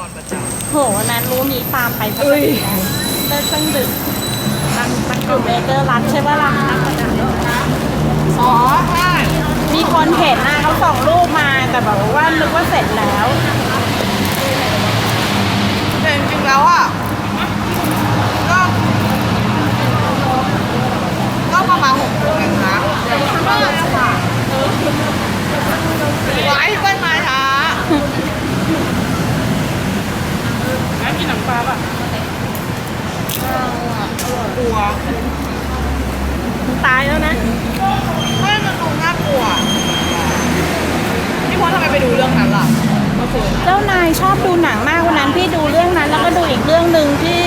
กรประจโหวันนั้นรู้นี้ตามไปสักอุ้ยทีนะเลิกตั้งดึกำตั้งตั้งอยู่เบเกอร์รันใช่ปะล่ะอ๋อใช่มีคนเห็นนะเขาส่งรูปมาแต่แบบว่านึกว่าเสร็จแล้วแต่จริงๆแล้วอะก็ก็ประมาณหกโมงเองนะก็เลยค่ะไว้เปิ้ลมาช้า น้ำกินหนังปลาป่ะ กลัว ตายแล้วนะ ไม่มันดูน่ากลัวพี่พอทำไมไปดูเรื่องนั้นล่ะเมื่อคืน เจ้านายชอบดูหนังมากวันนั้นพี่ดูเรื่องนั้น แล้วก็ดูอีกเรื่องหนึ่งที่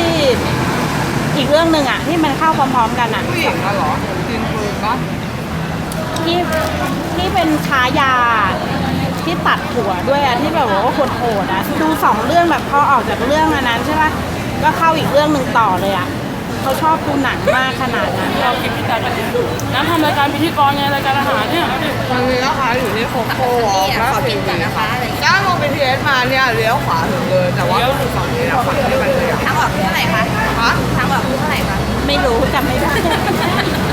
อีกเรื่องหนึ่งอะ ที่มันเข้าพ ร้อมๆกันอะ ผู้หญิงอะเหรอยิงปืนปะที่ที่เป็นค้ายาที่ตัดหัวด้วยอะที่แบบว่าโหดๆอะดูสองเรื่องแบบพอออกจากเรื่องอันนั้นใช่ปะก็เข้าอีกเรื่องหนึ่งต่อเลยอะเขาชอบดูหนังมากขนาดนั้น เรากินพิซซ่ากันน้ำทำรายการพิธีกรไงรายการอาหารเนี่ยตอนนี้นะคะอยู่ที่โคโค่วอล์กขอกินก่อนนะคะถ้าลงไปทีเอสมาเนี่ยเลี้ยวขวาถึงเลย แต่ว่าต้องอยู่ฝั่งนี้นะฝั่งที่มันเลยอะทางออกคือเท่าไหร่คะฮะทางออกคือเท่าไหร่คะ ไม่รู้จำไม่ได้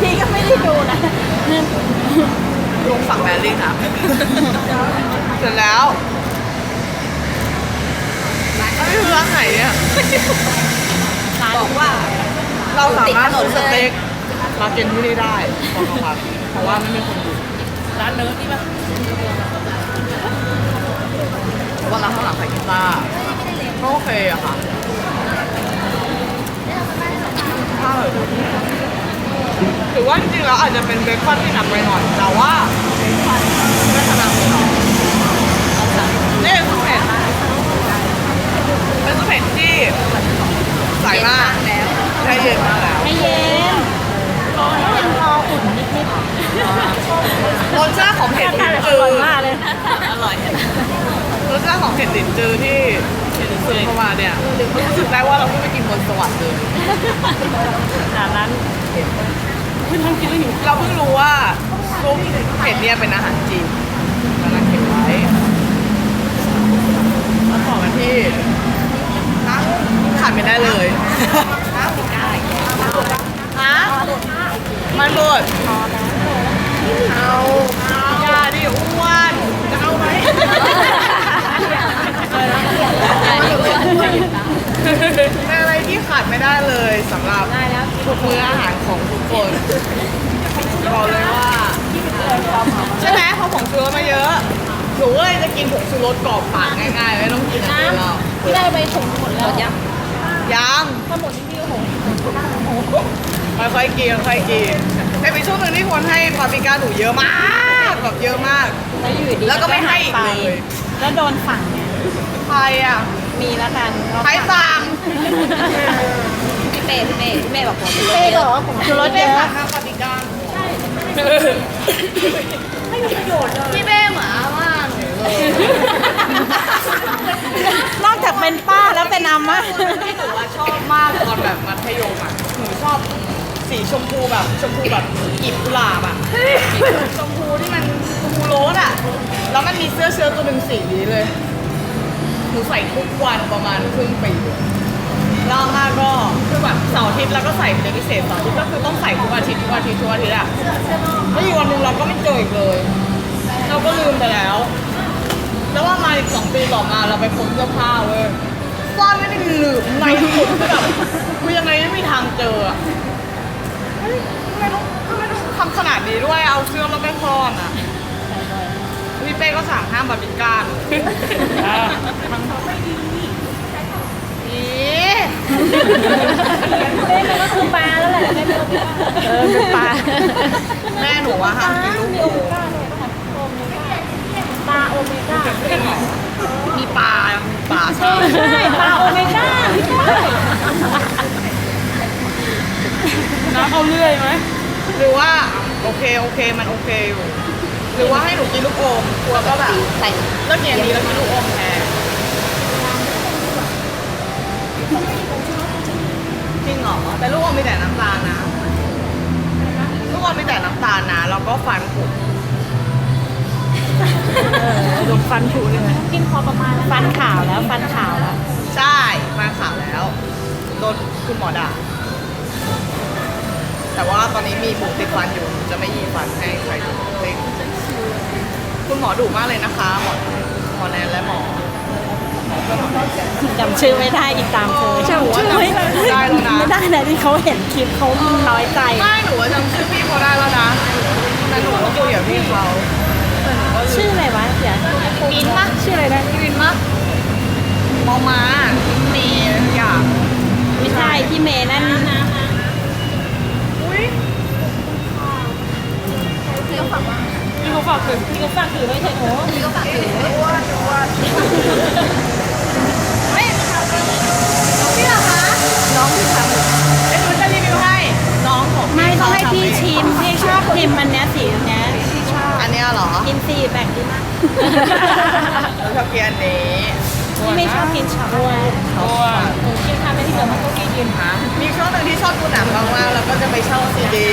พี่ก็ไม่ได้ดูนะลงฝั่งแบริ่งอะเสร็จแล้วอันนี้คือร้านไหนเนี่ยบอกว่าเราสามารถติซื้อดถนนเลยสเต็กมากินที่นี่ได้ตอนกลางวันเพราะว่าไม่มีคนอยู่ร้านเนื้อที่ป่ะเพราะว่าร้านข้างหลังขายกีตาร์ก็โอเคอะค่ะใช่ือว่าจริงๆแล้วอาจจะเป็นเบคอนที่หนักไปหน่อยแต่ว่าไม่ขนาดนั้นหรอกนี่คือเผ็ดเป็นซุปเผ็ดที่ใสมากแล้วใช้เย็นมากแล้วให้เย็นให้มันพออุ่นนิดรสชาติของเผ็ดๆลิ้นจืร่อยดมากเลยอร่อยรสชาติของเผ็ดลิ้นจืดที่ซึมเข้ามาเนี่ยรู้สึกได้ว่าเราเพิ่งไปกินบนสวรรค์เลยจากนั้น คุณทำกินแล้วหิวเราเพิ่งรู้ว่าซุปเผ็ดเนี่ยเป็นอาหารจีนกำลังเก็บไว้แล้วต่อกันที่ขาดไม่ได้เลยน้ำได้ฮะมันบดเอายาดิอ้วนจะเอาไหมเป็นอะไรที่ขาดไม่ได้เลยสำหรับทุกมื้ออาหารของทุกคน บอกเลยว่า ใช่ไหมเพราะผงชูรสมาเยอะ หนู ก็เลยจะกินผงชูรสกรอบปากง่ายๆ ไม่ต้องกินอะไรหรอกพี่ได้ไปถุงหมดแล้วยังยังถ้าหมดที่พี่โหค่อยๆกินค่อยๆกินแต่เป็นช่วงหนึ่งที่คนให้ปาปริก้าหนูเยอะมากแบบเยอะมาก แล้วอยู่ดีแล้วก็ไม่ให้อีกเลยแล้วโดนสั่งไงใครอะ มีแล้วกันใครสั่งพี่เป้พี่เป้พี่เป้บอกผมเป้บอกว่าผมชูรสไม่เยสั่อะงข้าวปาปริก้าพี่เป้เหมือนว่าหนูเลย นอกจากเป็นป้าแล้วเป็นอาม่าที่หนูว่าชอบมากตอนแบบมัธยมอะหนูชอบสีชมพูแบบชมพูแบบกลีบกุหลาบอะชมพูที่มันชมพูโรสอะ แล้วมันมีเสื้อเชิ้ตตัวหนึ่งสีนี้เลย หนูใส่ทุกวันประมาณครึ่งปีรอบหน้าก็คือแบบเสาร์อาทิตย์แล้วก็ใส่เป็นพิเศษเสาร์อาทิตย์ก็คือต้องใส่ทุกอาทิตย์ทุกอาทิตย์ทุกอาทิตย์อะแล้วอยู่วันหนึ่งเราก็ไม่เจออีกเลย เราก็ลืมไปแล้ว แล้วว่ามาอีกสองปีต่อมาเราไปค้นเสื้อผ้าเว้ยซ่อนไม่ได้หลืมในสุดคือแบบคือยังไงไม่มีทางเจออะเฮ้ยทำไมต้องทำไมต้องทำขนาดนี้ด้วยเอาเสื้อเราไปซ่อนอะพี่เป้ก็สั่งห้ามบาร์บีก้านอีเป้มันก็คือปลาแล้วแหละเออเป็นปลาแม่หนูว่าห้ามกินลูกโป่ง ปลาโอเมก้ามีปลา มีปลาใช่ใช่ปลาโอเมก้าไม่ใช่น้ำเอาเรื่อยไหมหรือว่าโอเคโอเคมันโอเคอยู่ หรือว่าให้หนูกินลูกอมกลัวก็แบบใส่เลิกเรียนนี้แล้วกินลูกอมแทนจริงเหรอแต่ลูกอมมีแต่น้ำตาลนะ ลูกอมมีแต่น้ำตาลนะแล้วก็ฟันผุ ฟันผุเลยกินพอประมาณฟันขาวแล้วฟันขาวแล้ว ใช่ฟันขาวแล้ว โดนคุณหมอด่า แต่ว่าตอนนี้มีหมูติดฟันอยู่ จะไม่ยีฟันให้ใครดูเองคุณหมอดุมากเลยนะคะ หมอหมอแนนและหมอจำชื่อไม่ได้อีกตามเคยชื่อไม่ได้แล้วนะ ไม่ได้นะที่เขาเห็นคลิปเขาน้อยใจ ไม่หนูจำชื่อพี่เขาได้แล้วนะ สีแบ่งดีมากชอบกินอันนี้พี่ไม่ชอบกินช็อกโกแลตตัวกินทำไม่ที่เหลือมันก็กินกินหามีช่วงหนึ่งที่ชอบดูหนังมากๆแล้วก็จะไปเช่าซีดี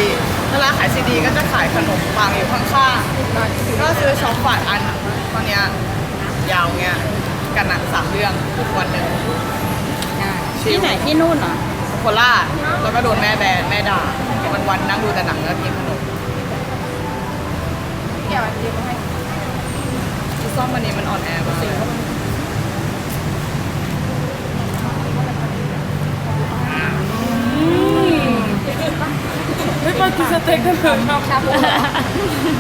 เวลาขายซีดีก็จะขายขนมปังอยู่ข้างๆก็ซื้อช็อปฝาดอันตอนเนี้ยยาวเงี้ยกันหนังสามเรื่องทุกวันหนึ่งที่ไหนที่นู่นเหรอโคราชแล้วก็โดนแม่แบนแม่ด่าวันวันนั่งดูแต่หนังแล้วกินขนม เกี่ยวอะไรมาให้ซ่อมวันนี้มันอ่อนแอมากเลยเฮ้ยมากินสเต็กกันเถอะครับ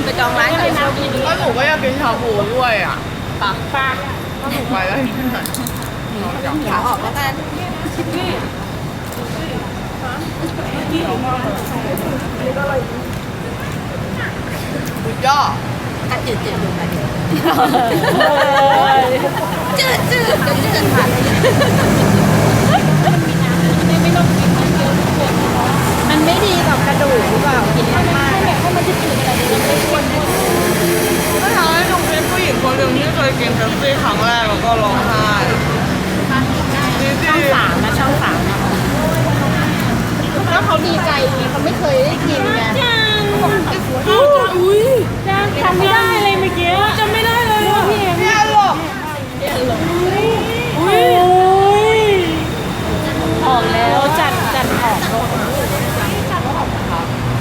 ไปจองร้านกันนะก็หนูก็อยากกินชาบูด้วยอะตักปากก็หนูไปแล้วที่ไหนน้องอยากขาออกแล้วกันสุดยอดอั นจืดจืดลงไปจืดจืดเดี๋ยวจืดค่ะมันไม่ดีกับกระดูกหรือเปล่ากินมากๆแบบถ้ามันจะจืดอะไรมันไม่ควรก็ทำให้หนูเป็นผู้หญิงคนหนึ่งที่เคยกินเป๊ปซี่ครั้งแรกแล้วก็ร้องไห้จริงช่องสามนะช่องสามนะแล้วเขาดีใจไงเขาไม่เคยได้กินไง อุ้ย จำไม่ได้เลยเมื่อกี้จำไม่ได้เลยอะพี่เอ็มๆเนี่ยหรอกอุ้ยออกแล้วจัดจัดออกลง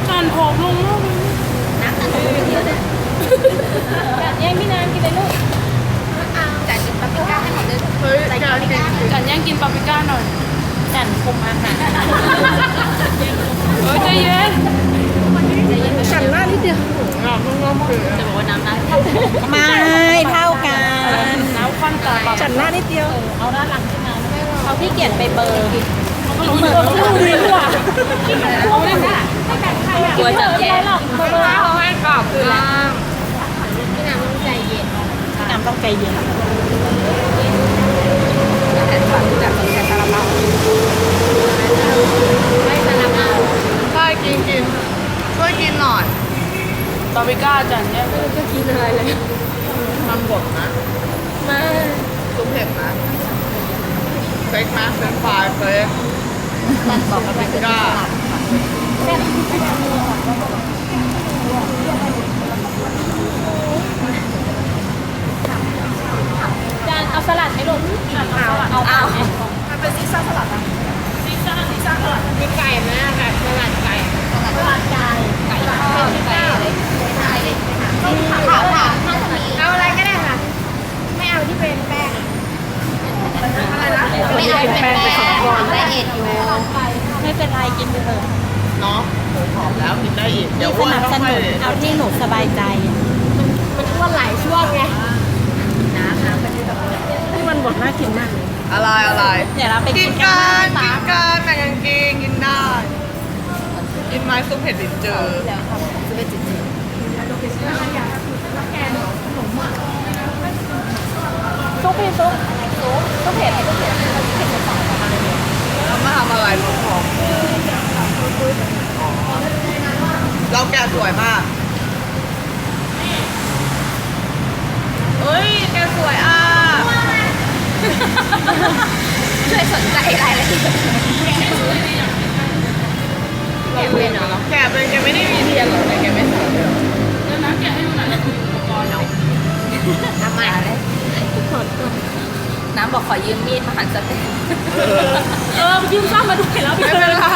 จานผอมลงมากเลย แย่งพี่น้ำกินเลยลูกจัดกินปาปริก้าให้หมดเลย เฮ้ยการกิน จันแย่งกินปาปริก้าหน่อย จัดคุมอาหาร เฮ้ยใจเย็น จัดหน้านิดเดียว งามงามคือ จะบอกว่าน้ำน้ำไม่เท่ากัน น้ำควันตาปาก จัดหน้านิดเดียว เอาด้านหลังขึ้นมาเขาที่เกี ยจไปเบอร์เหมือนลูกดีกว่ากลัวจะแย่หรอกเพื่อเขาให้กลับคือล่างพี่น้ำต้องใจเย็นพี่น้ำต้องใจเย็นแต่ฝันจากคนแค่ซาลาเปาไม่ซาลาเปาใช่กินกินช่วยกินหน่อยปาปริก้าจันแย่งก็กินอะไรเลยมันบดนะไม่ซุปเผ็ดนะ เฟกนะเฟกฟรายเฟกจัดบอกกันไปก้าจานเอาสลัดไหมลูกเอาเอาเอามันเป็นซีซ่าสลัดอะซีซ่าซีซ่าสลัดมีไก่ไหมแบบสลัดไก่สลัดไก่ไก่ทอดไก่อะไรถามถามเอาอะไรก็ได้ค่ะ ไม่เอาที่เป็นแป้งไม่เอาเป็นแป้ง ไดเอทอยู่ไม่เป็นไรกินไปเถอะเนาะหมูหอมแล้วกินได้อีก เดี๋ยวสอ้วนนับก็สค่นุอยนเอาที่หนูสบายใจ มันอ้วนหลายช่วงไงน้ำน้ำมันบดน่ากินมากเลยอะไรอะไรเดี๋ยวเราไปกิกินนกักันนกินกันแบ่งกันกินกินได้ กินไม้ซุปเผ็ดดินเจอซุปพี่ซุปซุปซุปเผ็ดซุปเผ็ดเรา มาทำอะไรลูกของเราแกะสวยมากเฮ้ย แกะสวยอะ ช่วยสนใจรายละเอียดแกะเป็นเหรอแกะเป็นแกไม่ได้มีเทียนหรอกแต่แกไม่ใส่เลยเหรอเดี๋ยวนะแกะให้ดูหน่อยนะอุปกรณ์เนาะทำไมอะไร น้ำบอกขอยืมมีดมาหั่นสเต็กเออยืมซ่อมมาด้วยแล้วไม่เป็นไร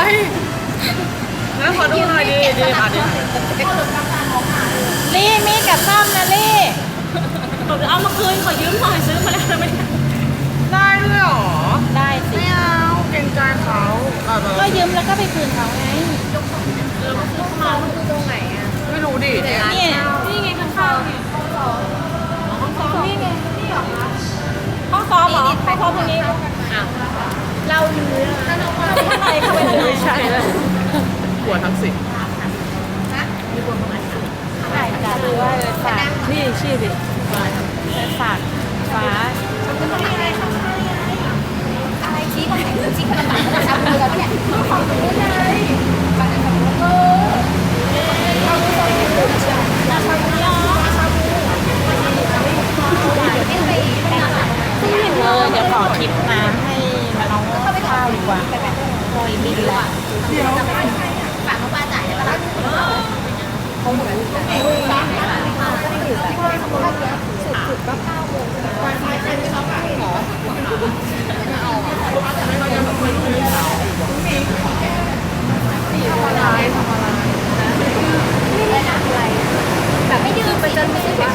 งั้นขอดูหน่อยดิดีค่ะดีลี่มีดกับซ่อมนะลี่บอกเอามาคืนขอยืมหน่อยซื้อมาแล้วไม่ได้ได้ด้วยเหรอ ได้สิ ไม่เอา เกรงใจเขาอะเดี๋ยวก็ยืมแล้วก็ไปคืนเขาไง ไม่รู้ดิเนี่ย เนี่ย นี่ไงข้างๆเนี่ยห้องซ้อมนี่ไงนี่เหรอคะห้องซ้ อมเหรอห้อมตรงนี้เราลือะไรเข้าไปเลยใช่แล้วหัวทั้งสิบใช่จ้ะหรือว่าฝากนี่ชื่อดิฝากฟ้าอะไรชี้คนไหนชี้คนไหนชาบูแล้วเนี่ยของกูเลยเออเดี๋ยวขอคลิปน้ำให้น้องข้าวดีกว่าโอยบินแล้วฝากน้องป้าจ่ายได้ปะล่ะแบบไม่ยืนไปจนไม่ใช่ว่า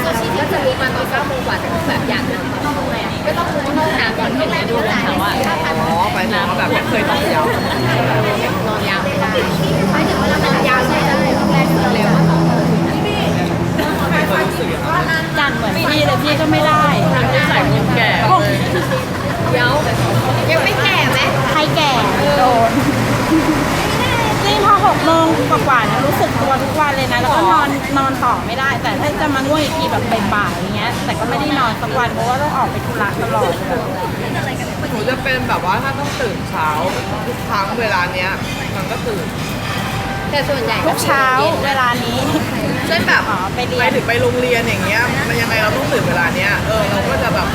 โซชิก็จะรู้มาตอนเก้าโมงกว่าแต่แบบอยากนั่งเข้าโรงแรมไม่ต้องรู้ห้องน้ำก่อนเห็นไหมดูเขาว่า อ๋อไปน้ำแบบไม่เคยต้องยาวน อนยาวไม่ได้ไม่ถึงเวลานอนยาวใช่ได้โรงแรมเร็ว จันเหมือน พี่เลยพี่ก็ไม่ได้ใส่คนแก่เลยเดี๋ยวยังไม่แก่ไหมใครแก่โดนจริงพอหกโมงกว่าๆเนี่ยรู้สึกตัวทุกวันเลยนะ แล้วก็นอนนอนต่อไม่ได้ แต่ถ้าจะมาง่วงอีกทีแบบบ่ายๆอย่างเงี้ย แต่ก็ไม่ได้นอนสักวันเพราะว่าต้องออกไปธุระตลอดเลยหนูจะเป็นแบบว่าถ้าต้องตื่นเช้าทุกครั้งเวลาเนี้ยมันก็ตื่น แต่ส่วนใหญ่ทุกเช้าเวลานี้เช่นแบบอ๋อไปเรียนไปถึงไปโรงเรียนอย่างเงี้ยมันยังไงเราต้องตื่นเวลาเนี้ยเออเราก็จะแบบ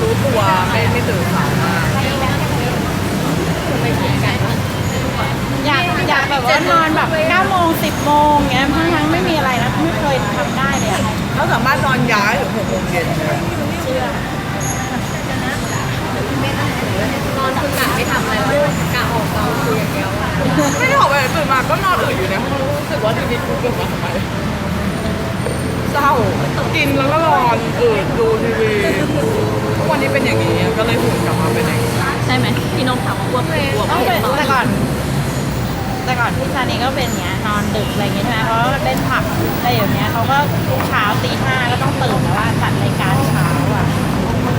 รู้ตัวไม่ไม่ตื่นสายมากอยากอยากแบบว่านอนแบบ9โมง10โมงเงี้ยทั้งๆไม่มีอะไรนะไม่เคยทำได้เลยอะเขาสามารถนอนย้ายถึงหกโมงเย็นเลยนอนคือกะไม่ทำอะไรเลยกะออกกอง ไปไหนตื่นมาก็นอนอื่นอยู่ในห้องรู้สึกว่าชีวิตกูเกิดมาทำไมเศร้ากินแล้วก็นอนอื่นดูทีวีทุกวันนี้เป็นอย่างนี้ก็เลยหุ่นกลับมาเป็นอย่างนี้ใช่ไหมพี่นมถามว่าอ้วกไหมอ้วกต้องเป็นแต่ก่อนแต่ก่อนพี่ซานีก็เป็นอย่างเงี้ยนอนดึกอะไรอย่างเงี้ยใช่ไหมเพราะเล่นผับอะไรอย่างเงี้ยเขาก็ทุกเช้าตีห้าก็ต้องตื่นแล้วว่าจัดรายการเช้าอะ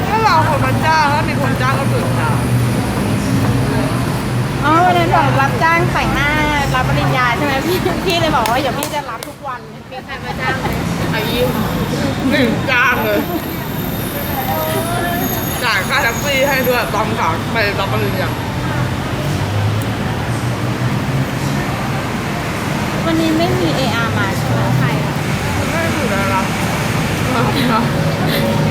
ถ้าเราคนมาจ้างถ้ามีคนจ้างก็ตื่นเช้าอ๋อวันนั้นบอกรับจ้างแต่งหน้า รับปริญญาใช่ไหมพี่พี่เลยบอกว่าเดี๋ยวพี่จะรับทุกวันมีใครมาจ้างไหมไอ้ยิ้มหนึ่งจ้างเลยจ่ายค่าแท็กซี่ให้ด้วยตอนขาไปรับปริญญาวันนี้ไม่มี AR มาใช่ไหมใครอะไม่ได้อยู่แล้วนะต้องชาร์จ